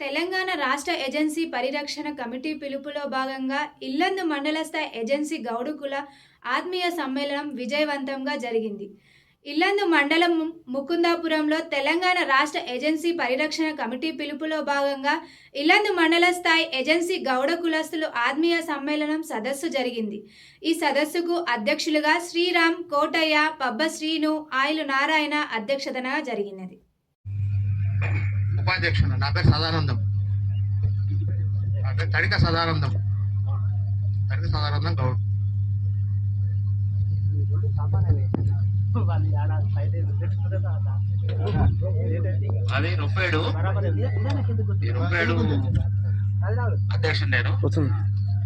తెలంగాణ రాష్ట్ర ఏజెన్సీ పరిరక్షణ కమిటీ పిలుపులో భాగంగా ఇల్లందు మండల స్థాయి ఏజెన్సీ గౌడుకుల ఆత్మీయ సమ్మేళనం విజయవంతంగా జరిగింది. ఇల్లందు మండలం ముకుందాపురంలో తెలంగాణ రాష్ట్ర ఏజెన్సీ పరిరక్షణ కమిటీ పిలుపులో భాగంగా ఇల్లందు మండల స్థాయి ఏజెన్సీ గౌడ కులస్తులు ఆత్మీయ సమ్మేళనం సదస్సు జరిగింది. ఈ సదస్సుకు అధ్యక్షులుగా శ్రీరామ్ కోటయ్య పబ్బ శ్రీను ఆయిలు నారాయణ అధ్యక్షతన జరిగినది. ఉపాధ్యక్షుడు నా పేరు సదానందం. నా పేరు తడిక సదానందం. తడిక సదానందం గౌడ్. అది రొప్పేడు. ఈ రొప్పేడు అధ్యక్షుడు నేను.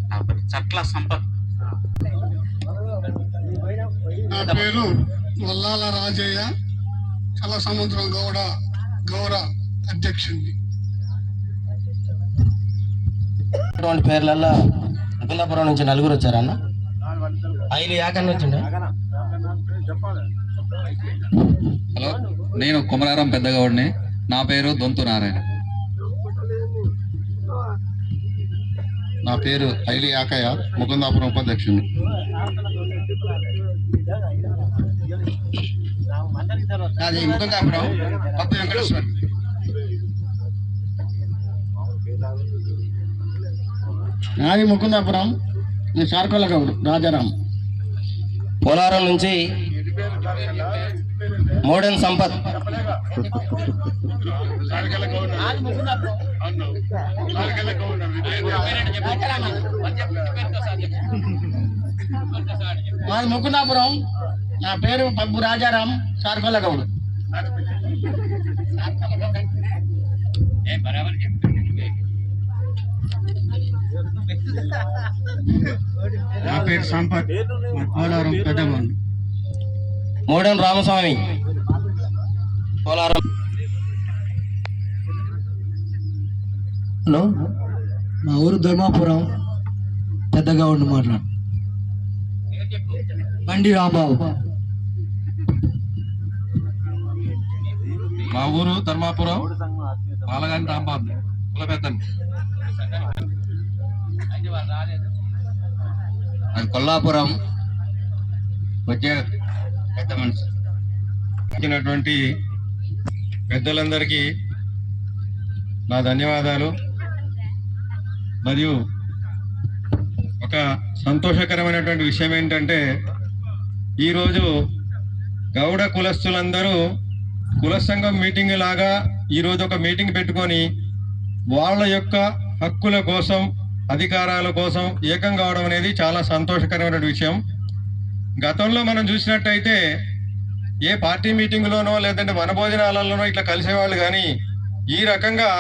నా పేరు చట్ల సంపత్. నా పేరు వల్లాల రాజయ్య. చల్ల సముద్రం గౌడ గౌర. అధ్యక్షుడిని. అటువంటి పేర్లల్లో ముకుందాపురం నుంచి నలుగురు వచ్చారన్న ఐదు యాకన్న వచ్చిండ హలో నేను కుమరారం పెద్దగౌడిని. నా పేరు దొంతు నారాయణ. నా పేరు ఐలి యాకయ్య ముకుందాపురం ఉపాధ్యక్షుడు నాది ముకుందాపురం పప్పు వెంకటేశ్వర్ నాది ముకుందాపురం ఈ సార్కొల్ల గౌడు రాజారాం. పోలారం నుంచి మోడన్ సంపత్. మాది ముకుందాపురం నా పేరు పబ్బు రాజారాం సార్కొల్ల గౌడు నా పేరు సంపత్. మా రామస్వామి. హలో. మా ఊరు ధర్మాపురం. పెద్దగా ఉండి మాట్లాడు. బండి రాంబాబు. మా ఊరు ధర్మాపురం. పాలగాని రాంబాబు. కుల పెద్దని అది కొల్లాపురం వచ్చే పెద్ద మనిషి. వచ్చినటువంటి పెద్దలందరికీ నా ధన్యవాదాలు. మరియు ఒక సంతోషకరమైనటువంటి విషయం ఏంటంటే ఈరోజు గౌడ కులస్తులందరూ కుల సంఘం మీటింగ్ లాగా ఈరోజు ఒక మీటింగ్ పెట్టుకొని వాళ్ళ యొక్క హక్కుల కోసం అధికారాల కోసం ఏకం కావడం అనేది చాలా సంతోషకరమైన విషయం. గతంలో మనం చూసినట్టయితే ఏ పార్టీ మీటింగ్లోనో లేదంటే వనభోజనాలలోనో ఇట్లా కలిసేవాళ్ళు కానీ ఈ రకంగా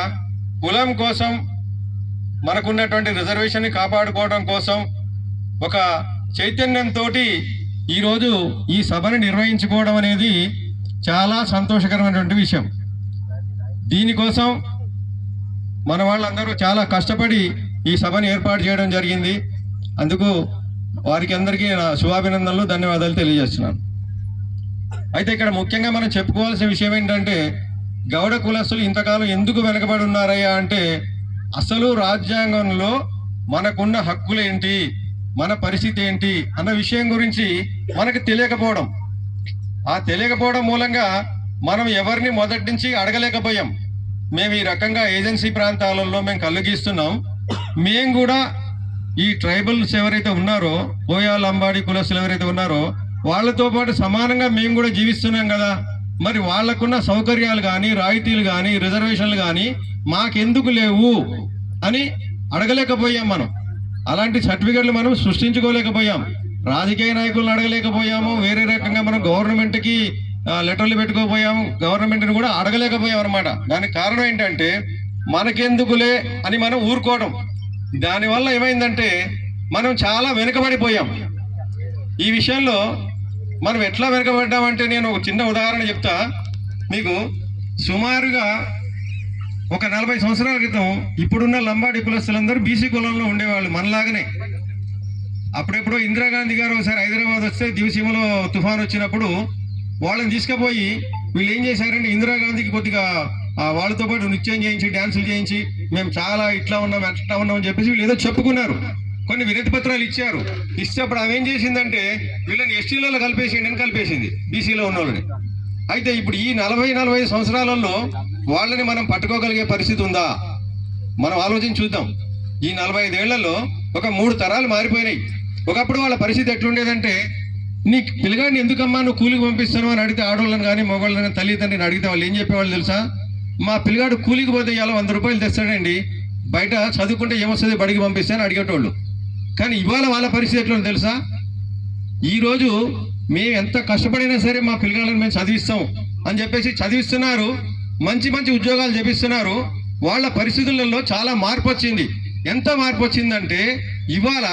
కులం కోసం మనకున్నటువంటి రిజర్వేషన్ని కాపాడుకోవడం కోసం ఒక చైతన్యంతో ఈరోజు ఈ సభను నిర్వహించుకోవడం అనేది చాలా సంతోషకరమైనటువంటి విషయం. దీనికోసం మన వాళ్ళందరూ చాలా కష్టపడి ఈ సభను ఏర్పాటు చేయడం జరిగింది. అందుకు వారికి అందరికీ నా శుభాభినందనలు ధన్యవాదాలు తెలియజేస్తున్నాను. అయితే ఇక్కడ ముఖ్యంగా మనం చెప్పుకోవాల్సిన విషయం ఏంటంటే గౌడ కులస్తులు ఇంతకాలం ఎందుకు వెనకబడి ఉన్నారయ్యా అంటే అసలు రాజ్యాంగంలో మనకున్న హక్కులు ఏంటి మన పరిస్థితి ఏంటి అన్న విషయం గురించి మనకు తెలియకపోవడం. ఆ తెలియకపోవడం మూలంగా మనం ఎవరిని మొదటి నుంచి అడగలేకపోయాం. మేము ఈ రకంగా ఏజెన్సీ ప్రాంతాలలో మేము కళ్ళు గీస్తున్నాం. మేము కూడా ఈ ట్రైబల్స్ ఎవరైతే ఉన్నారో కోయా అంబాడి కులస్తులు ఎవరైతే ఉన్నారో వాళ్ళతో పాటు సమానంగా మేము కూడా జీవిస్తున్నాం కదా. మరి వాళ్ళకున్న సౌకర్యాలు కానీ రాయితీలు కానీ రిజర్వేషన్లు కానీ మాకెందుకు లేవు అని అడగలేకపోయాం మనం. అలాంటి సర్టిఫికెట్లు మనం సృష్టించుకోలేకపోయాం. రాజకీయ నాయకులను అడగలేకపోయాము. వేరే రకంగా మనం గవర్నమెంట్కి లెటర్లు పెట్టుకోపోయాము గవర్నమెంట్ని కూడా అడగలేకపోయాం అనమాట దానికి కారణం ఏంటంటే మనకెందుకులే అని మనం ఊరుకోవడం. దానివల్ల ఏమైందంటే మనం చాలా వెనుకబడిపోయాం. ఈ విషయంలో మనం ఎట్లా వెనుకబడ్డామంటే నేను ఒక చిన్న ఉదాహరణ చెప్తా. మీకు సుమారుగా ఒక నలభై సంవత్సరాల క్రితం ఇప్పుడున్న లంబాడి కులస్తులందరూ బీసీ కులంలో ఉండేవాళ్ళు మనలాగానే. అప్పుడెప్పుడో ఇందిరాగాంధీ గారు ఒకసారి హైదరాబాద్ వస్తే దివసీమలో తుఫాన్ వచ్చినప్పుడు వాళ్ళని తీసుకుపోయి వీళ్ళు ఏం చేశారంటే ఇందిరాగాంధీకి కొద్దిగా వాళ్ళతో పాటు నృత్యం చేయించి డ్యాన్సులు చేయించి మేము చాలా ఇట్లా ఉన్నాం అట్లా ఉన్నాం అని చెప్పేసి వీళ్ళు ఏదో చెప్పుకున్నారు. కొన్ని వినతి పత్రాలు ఇచ్చారు. ఇస్తే అప్పుడు ఆమె ఏం చేసిందంటే వీళ్ళని ఎస్టీలలో కలిపేసిండి అని కలిపేసింది బీసీలో ఉన్న వాళ్ళని అయితే ఇప్పుడు ఈ నలభై నలభై ఐదు సంవత్సరాలలో వాళ్ళని మనం పట్టుకోగలిగే పరిస్థితి ఉందా? మనం ఆలోచించి చూద్దాం. ఈ నలభై ఐదేళ్ళలో ఒక మూడు తరాలు మారిపోయినాయి. ఒకప్పుడు వాళ్ళ పరిస్థితి ఎట్లుండేదంటే నీ పిల్లగాడిని ఎందుకమ్మా నువ్వు కూలికి పంపిస్తాను అని అడిగితే ఆడవాళ్ళని కానీ మగవాళ్ళని కానీ తల్లిదండ్రిని అడిగితే వాళ్ళు ఏం చెప్పేవాళ్ళు తెలుసా? మా పిల్లగాడు కూలికి పోతే ఇవాళ వంద రూపాయలు తెస్తాడండి. బయట చదువుకుంటే ఏమొస్తుంది? బడికి పంపిస్తాను అడిగేటోళ్ళు. కానీ ఇవాళ వాళ్ళ పరిస్థితి ఎట్లా తెలుసా? ఈరోజు మేము ఎంత కష్టపడినా సరే మా పిల్లగాళ్ళని మేము చదివిస్తాం అని చెప్పేసి చదివిస్తున్నారు. మంచి మంచి ఉద్యోగాలు చేపిస్తున్నారు. వాళ్ళ పరిస్థితులలో చాలా మార్పు వచ్చింది. ఎంత మార్పు వచ్చిందంటే ఇవాళ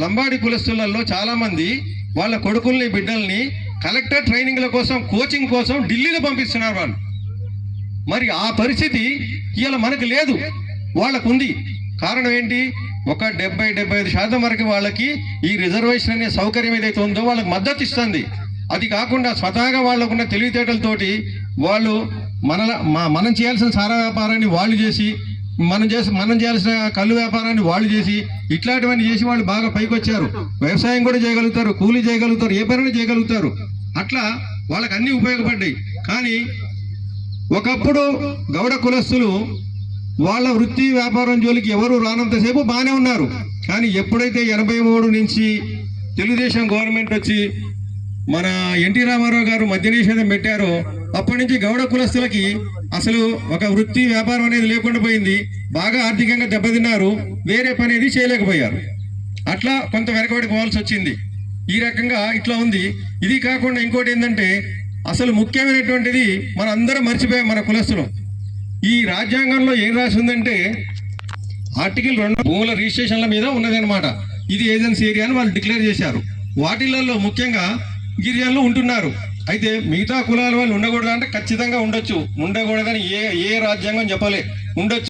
లంబాడి కులస్తులలో చాలామంది వాళ్ళ కొడుకుల్ని బిడ్డల్ని కలెక్టర్ ట్రైనింగ్ల కోసం కోచింగ్ కోసం ఢిల్లీలో పంపిస్తున్నారు వాళ్ళు. మరి ఆ పరిస్థితి ఇవాళ మనకు లేదు. వాళ్ళకు ఉంది కారణం ఏంటి? ఒక డెబ్బై డెబ్బై ఐదు శాతం వరకు వాళ్ళకి ఈ రిజర్వేషన్ అనే సౌకర్యం ఏదైతే ఉందో వాళ్ళకి మద్దతు ఇస్తుంది. అది కాకుండా స్వతహాగా వాళ్ళకున్న తెలివితేటలతోటి వాళ్ళు మనల మనం చేయాల్సిన సారా వ్యాపారాన్ని వాళ్ళు చేసి మనం చేసి మనం చేయాల్సిన కళ్ళు వ్యాపారాన్ని వాళ్ళు చేసి ఇట్లాంటివన్నీ చేసి వాళ్ళు బాగా పైకి వచ్చారు వ్యవసాయం కూడా చేయగలుగుతారు కూలీ చేయగలుగుతారు ఏ పనైనా చేయగలుగుతారు. అట్లా వాళ్ళకి అన్నీ ఉపయోగపడ్డాయి. కానీ ఒకప్పుడు గౌడ కులస్తులు వాళ్ళ వృత్తి వ్యాపారం జోలికి ఎవరు రానంతసేపు బాగానే ఉన్నారు. కానీ ఎప్పుడైతే ఎనభై మూడు నుంచి తెలుగుదేశం గవర్నమెంట్ వచ్చి మన ఎన్టీ రామారావు గారు మద్య నిషేధం పెట్టారో అప్పటి నుంచి గౌడ కులస్తులకి అసలు ఒక వృత్తి వ్యాపారం అనేది లేకుండా పోయింది. బాగా ఆర్థికంగా దెబ్బతిన్నారు. వేరే పని అనేది చేయలేకపోయారు. అట్లా కొంత వెనకబడిపోవాల్సి వచ్చింది. ఈ రకంగా ఇట్లా ఉంది. ఇది కాకుండా ఇంకోటి ఏంటంటే అసలు ముఖ్యమైనటువంటిది మన అందరం మర్చిపోయాం మన కులస్తులం. ఈ రాజ్యాంగంలో ఏం రాసి ఉందంటే ఆర్టికల్ రెండు భూముల రిజిస్ట్రేషన్ల మీద ఉన్నదన్నమాట. ఇది ఏజెన్సీ ఏరియా అని వాళ్ళు డిక్లేర్ చేశారు. వాటిలలో ముఖ్యంగా గిరిజనులు ఉంటున్నారు. అయితే మిగతా కులాల వాళ్ళు ఉండకూడదు అంటే ఖచ్చితంగా ఉండొచ్చు. ఉండకూడదని ఏ ఏ రాజ్యాంగం చెప్పలే. ఉండొచ్చు.